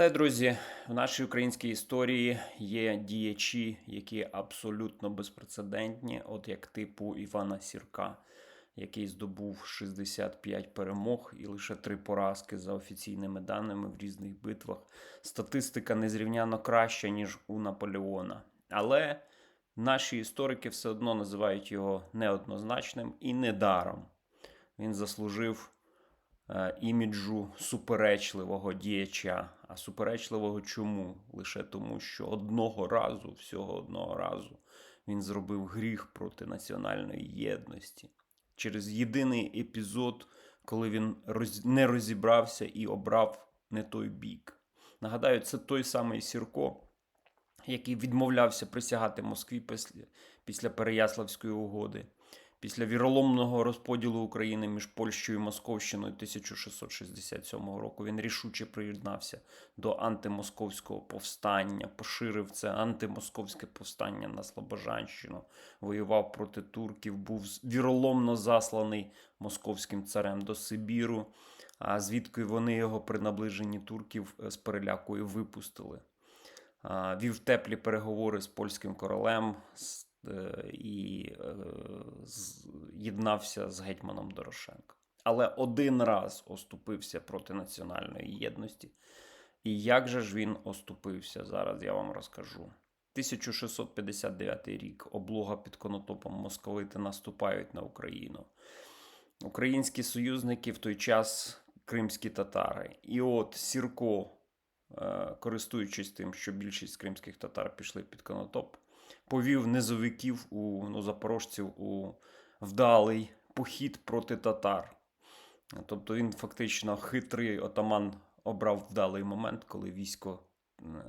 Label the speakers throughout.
Speaker 1: Вітаю, друзі! В нашій українській історії є діячі, які абсолютно безпрецедентні, от як типу Івана Сірка, який здобув 65 перемог і лише 3 поразки за офіційними даними в різних битвах. Статистика незрівняно краща, ніж у Наполеона. Але наші історики все одно називають його неоднозначним і недаром. Він заслужив іміджу суперечливого діяча. А суперечливого чому? Лише тому, що одного разу, всього одного разу, він зробив гріх проти національної єдності через єдиний епізод, коли він не розібрався і обрав не той бік. Нагадаю, це той самий Сірко, який відмовлявся присягати Москві після Переяславської угоди, після віроломного розподілу України між Польщею і Московщиною 1667 року. Він рішуче приєднався до антимосковського повстання, поширив це антимосковське повстання на Слобожанщину, воював проти турків, був віроломно засланий московським царем до Сибіру. А звідки вони його при наближенні турків е, з перелякою випустили вів теплі переговори з польським королем е, і е, єднався з гетьманом Дорошенко. Але один раз оступився проти національної єдності. І як же ж він оступився? Зараз я вам розкажу. 1659 рік облога під конотопом московити наступають на Україну. Українські союзники в той час кримські татари. І от Сірко Е, користуючись тим, що більшість кримських татар пішли під Конотоп, повів низовиків у ну, запорожців у вдалий похід проти татар. Тобто він фактично хитрий отаман обрав вдалий момент, коли військо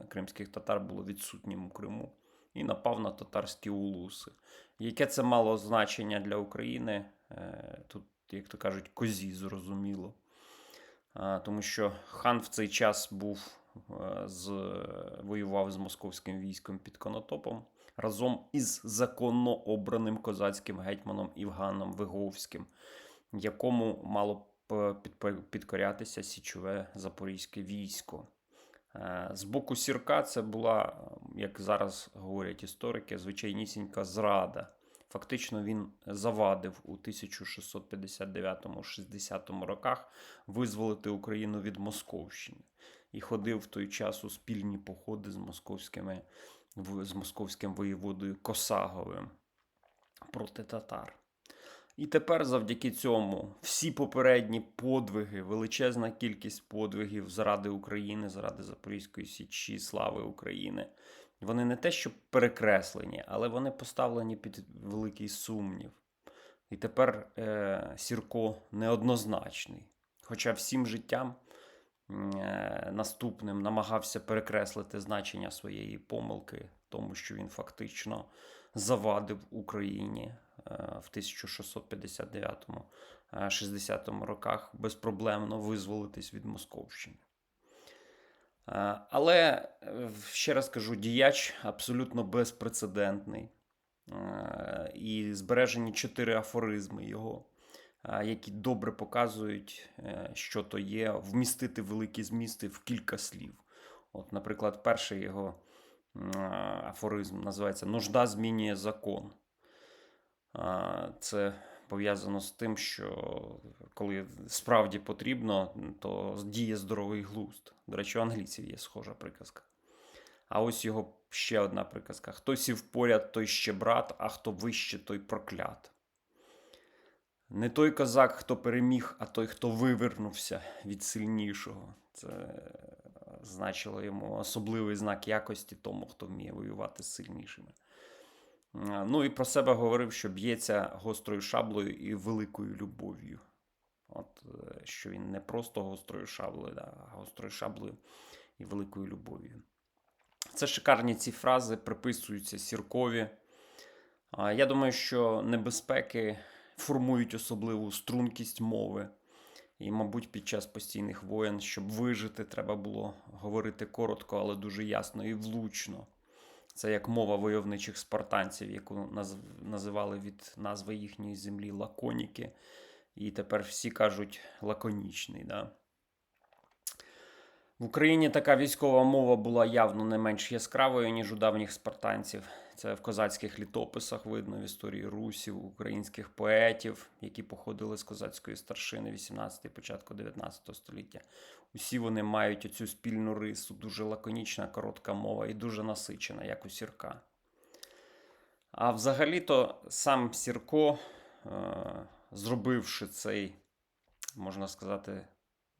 Speaker 1: кримських татар було відсутнім у Криму, і напав на татарські улуси. Яке це мало значення для України? Е, тут, як то кажуть, козі зрозуміло. Тому що хан в цей час був Е, з, воював з московським військом під Конотопом разом із законно обраним козацьким гетьманом Івганом Виговським, якому мало б підкорятися січове запорізьке військо. Е, з боку Сірка це була, як зараз говорять історики, звичайнісінька зрада. Фактично він завадив у 1659-60 роках визволити Україну від Московщини і ходив в той час у спільні походи з московськими, з московським воєводою Косаговим проти татар. І тепер завдяки цьому всі попередні подвиги, величезна кількість подвигів заради України, заради Запорізької Січі, слави України. Вони не те, що перекреслені, але вони поставлені під великий сумнів. І тепер е, Сірко неоднозначний. Хоча всім життям наступним намагався перекреслити значення своєї помилки, тому що він фактично завадив Україні е, в 1659-60 роках безпроблемно визволитись від Московщини. Е, але ще раз кажу, діяч абсолютно безпрецедентний. І збережені чотири афоризми його які добре показують, е, що то є, вмістити великі змісти в кілька слів. От, Наприклад, перший його афоризм називається Нужда змінює закон. Це пов'язано з тим, що коли справді потрібно, то діє здоровий глузд. До речі, у англійців є схожа приказка. А ось його ще одна приказка: хто сів поряд, той ще брат, а хто вище, той проклят. Не той козак, хто переміг, а той, хто вивернувся від сильнішого. Це е, значило йому особливий знак якості тому, хто вміє воювати з сильнішими. Ну і про себе говорив, що б'ється гострою шаблею і великою любов'ю. От е, Що він не просто гострою шаблею, а гострою шаблею і великою любов'ю. Це шикарні ці фрази приписуються Сіркові. Я думаю, що небезпеки формують особливу стрункість мови. І, мабуть, під час постійних воєн, щоб вижити, треба було говорити коротко, але дуже ясно і влучно. Це як мова войовничих спартанців, яку називали від назви їхньої землі лаконіки. І тепер всі кажуть лаконічний. Да? В Україні така військова мова була явно не менш яскравою, ніж у давніх спартанців. Це в козацьких літописах видно в історії русів, українських поетів, які походили з козацької старшини 18 початку 19 століття. Усі вони мають оцю спільну рису, дуже лаконічна, коротка мова і дуже насичена, як у Сірка. А взагалі-то сам Сірко, е, зробивши цей, можна сказати,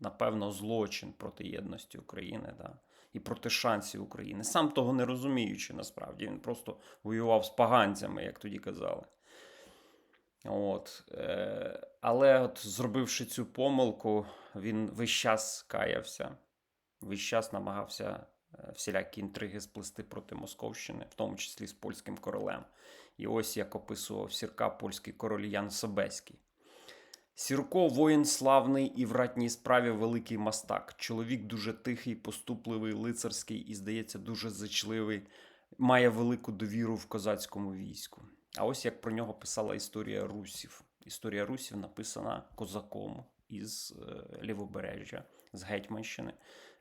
Speaker 1: напевно, злочин проти єдності України да, і проти шансів України, сам того не розуміючи, насправді, він просто воював з поганцями, як тоді казали. От, е, але от зробивши цю помилку, він весь час каявся, весь час намагався е, всілякі інтриги сплести проти Московщини, в тому числі з польським королем. І ось як описував Сірка польський король Ян Собеський. Сірко воїн славний і в ратній справі великий мастак. Чоловік дуже тихий, поступливий, лицарський і, здається, дуже зачливий, має велику довіру в козацькому війську. А ось як про нього писала історія русів. Історія русів написана козаком із е, Лівобережжя, з Гетьманщини.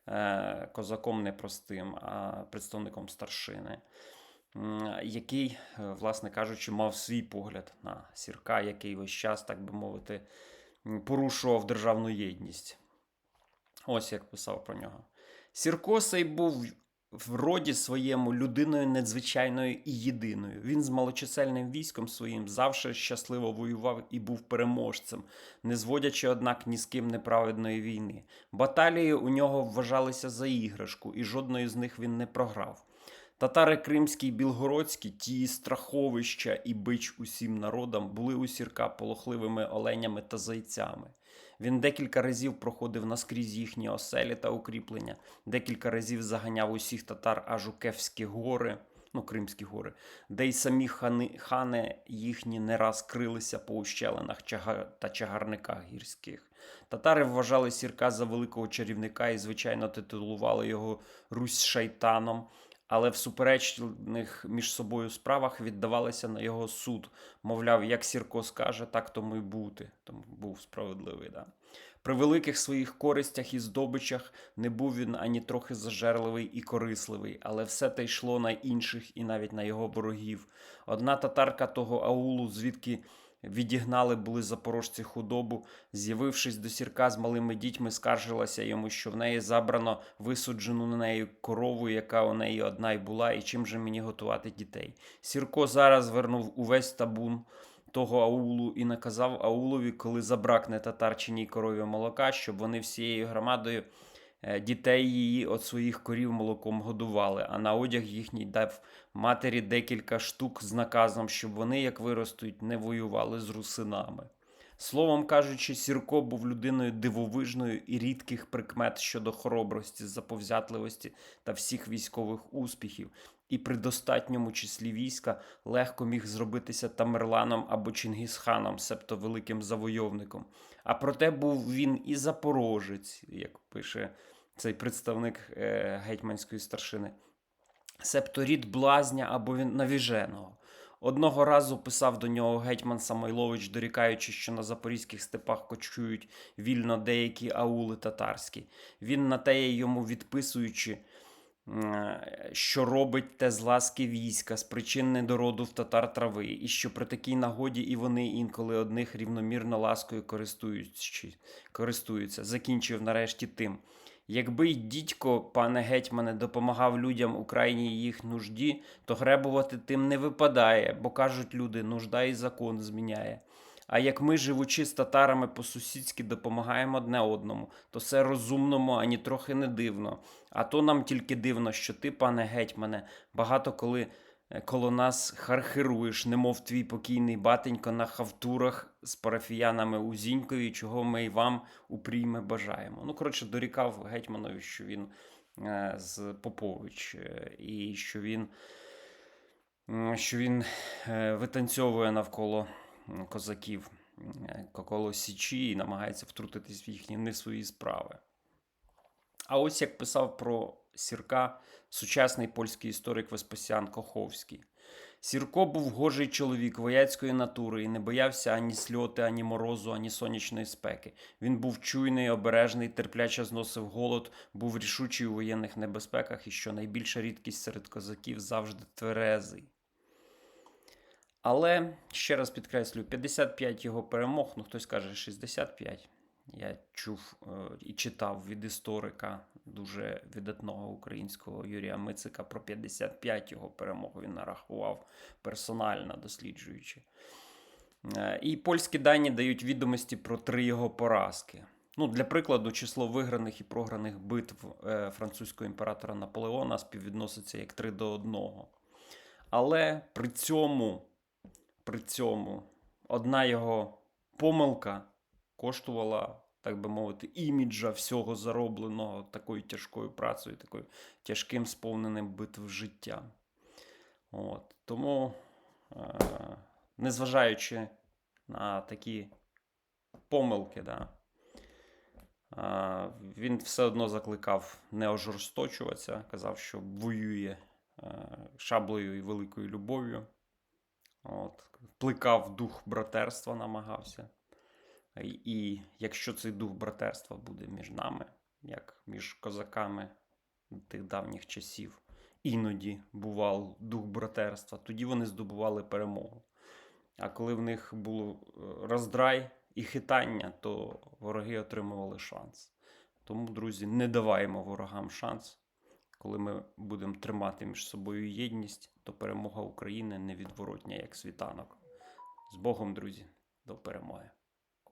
Speaker 1: Е, козаком непростим, а представником старшини, який, е, власне кажучи, мав свій погляд на сірка, який весь час, так би мовити, порушував державну єдність. Ось як писав про нього. Сірко сей був в роді своєму людиною надзвичайною і єдиною. Він з малочисельним військом своїм завжди щасливо воював і був переможцем, не зводячи, однак, ні з ким неправедної війни. Баталії у нього вважалися за іграшку, і жодної з них він не програв. Татари кримські білгородські, ті страховища і бич усім народам, були у сірка полохливими оленями та зайцями. Він декілька разів проходив наскрізь їхні оселі та укріплення, декілька разів заганяв усіх татар аж у Кевські гори, ну, Кримські гори, де й самі хани, хани їхні не раз крилися по ущелинах та чагарниках гірських. Татари вважали сірка за великого чарівника і, звичайно, титулували його Русь шайтаном, але в суперечних між собою справах віддавалися на його суд. Мовляв, як Сірко скаже, так тому й бути. Тому був справедливий. Да? При великих своїх користях і здобичах не був він ані трохи зажерливий і корисливий, але все те йшло на інших і навіть на його ворогів. Одна татарка того аулу, звідки відігнали були запорожці худобу, з'явившись до сірка з малими дітьми, скаржилася йому, що в неї забрано висуджену на неї корову, яка у неї одна й була, і чим же мені готувати дітей. Сірко зараз вернув увесь табун того аулу і наказав аулові, коли забракне татарчиній корові молока, щоб вони всією громадою дітей її от своїх корів молоком годували, а на одяг їхній дав матері декілька штук з наказом, щоб вони, як виростуть, не воювали з русинами. Словом кажучи, Сірко був людиною дивовижною і рідких прикмет щодо хоробрості, заповзятливості та всіх військових успіхів, і при достатньому числі війська легко міг зробитися Тамерланом або Чингісханом, себто великим завойовником. А проте був він і запорожець, як пише цей представник е, гетьманської старшини, себто рід блазня або він навіженого. Одного разу писав до нього гетьман Самойлович, дорікаючи, що на запорізьких степах кочують вільно деякі аули татарські. Він на те йому відписуючи, що робить те з ласки війська, з причин недороду в татар трави, і що при такій нагоді і вони інколи одних рівномірно ласкою користуються. Закінчив нарешті тим. Якби й дідько, пане гетьмане, допомагав людям у крайній їх нужді, то гребувати тим не випадає, бо кажуть люди, нужда і закон зміняє. А як ми, живучи з татарами по-сусідськи, допомагаємо одне одному, то все розумному, ані трохи не дивно. А то нам тільки дивно, що ти, пане гетьмане, багато коли е, коло нас хархируєш, немов твій покійний батенько на хавтурах з парафіянами у Зінькові, чого ми й вам упрійме бажаємо. Ну, коротше, дорікав гетьманові, що він е, з Попович, е, і що він, що він е, витанцьовує навколо козаків, е, коло Січі і намагається втрутитись в їхні не свої справи. А ось як писав про Сірка сучасний польський історик Веспасіан Коховський. Сірко був гожий чоловік вояцької натури і не боявся ані сльоти, ані морозу, ані сонячної спеки. Він був чуйний, обережний, терпляче зносив голод, був рішучий у воєнних небезпеках і, що найбільша рідкість серед козаків, завжди тверезий. Але ще раз підкреслюю, 55 його перемог, ну хтось каже 65. Я чув е, і читав від історика дуже видатного українського Юрія Мицика про 55 його перемог. Він нарахував персонально досліджуючи. Е, І польські дані дають відомості про три його поразки. Ну, для прикладу, число виграних і програних битв е, французького імператора Наполеона співвідноситься як 3 до 1. Але при цьому, при цьому одна його помилка коштувала, так би мовити, іміджа всього заробленого такою тяжкою працею, такою тяжким сповненим битв життям. От. Тому, е, незважаючи на такі помилки, да, е, він все одно закликав не ожорсточуватися, казав, що воює е, шаблею і великою любов'ю. От. Плекав дух братерства, намагався. І, і якщо цей дух братерства буде між нами, як між козаками тих давніх часів, іноді бував дух братерства, тоді вони здобували перемогу. А коли в них було е, роздрай і хитання, то вороги отримували шанс. Тому, друзі, не даваємо ворогам шанс. Коли ми будемо тримати між собою єдність, то перемога України невідворотня, як світанок. З Богом, друзі, до перемоги!